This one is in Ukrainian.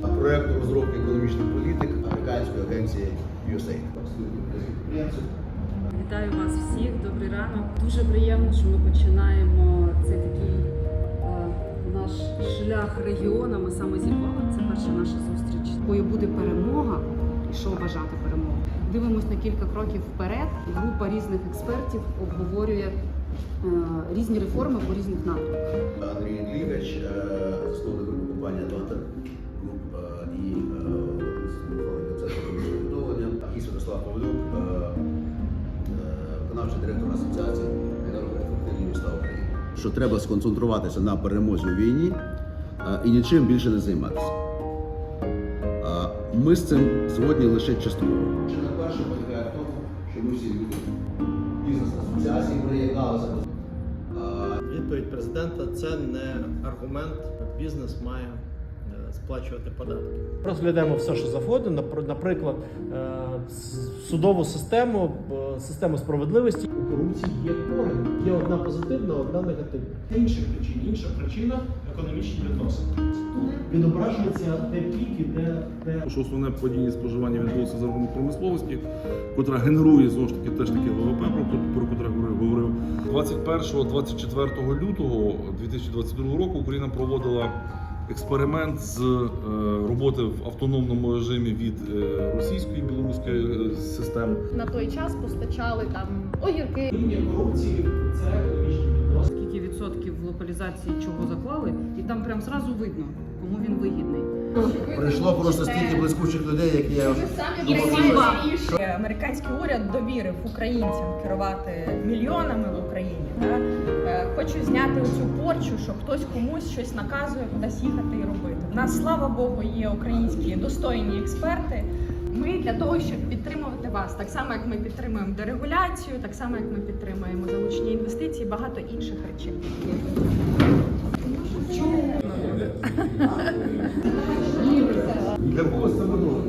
проєкту розробки економічних політик Американської агенції USAID. Вітаю вас всіх, добрий ранок. Дуже приємно, що ми починаємо цей такий е, наш шлях регіону. Ми саме зі Це перша наша зустріч. Бою буде перемога. І що бажати перемоги? Дивимось на кілька кроків вперед. Група різних експертів обговорює е, різні реформи по різних напрямках. Андрій Лігач, е, Що треба сконцентруватися на перемозі у війні е, і нічим більше не займатися. Е, Ми з цим згодні лише частково. Чи на перше полягає в тому, що ми всі люди бізнес-асоціації приєдналися до е, Відповідь президента це не аргумент. Бізнес має сплачувати податки. Розглядаємо все, що завгодно. Напр- Наприклад, е, судову систему, е, систему справедливості. У корупції є корені. Є одна позитивна, одна негативна. інших причин. Інша причина економічні відносини. Відображується де піки, де, де що основне падіння споживання відбулося за рахунок промисловості, котра генерує знову ж таки теж таки ВВП, про, про котре говорив. 21-24 лютого 2022 року Україна проводила експеримент з е, роботи в автономному режимі від е, російської і білоруської е, систем. на той час постачали там огірки. рівня корупції це економічні відносини. Скільки відсотків в локалізації чого заклали, і там прям зразу видно, кому він вигідний. Прийшло просто стільки блискучих людей, які я самі Американський уряд довірив українцям керувати мільйонами в Україні. Зняти оцю порчу, що хтось комусь щось наказує кудись їхати і робити. У нас, слава Богу, є українські достойні експерти. Ми для того, щоб підтримувати вас, так само як ми підтримуємо дерегуляцію, так само як ми підтримуємо залучення інвестицій, багато інших речей. Для когось це воно.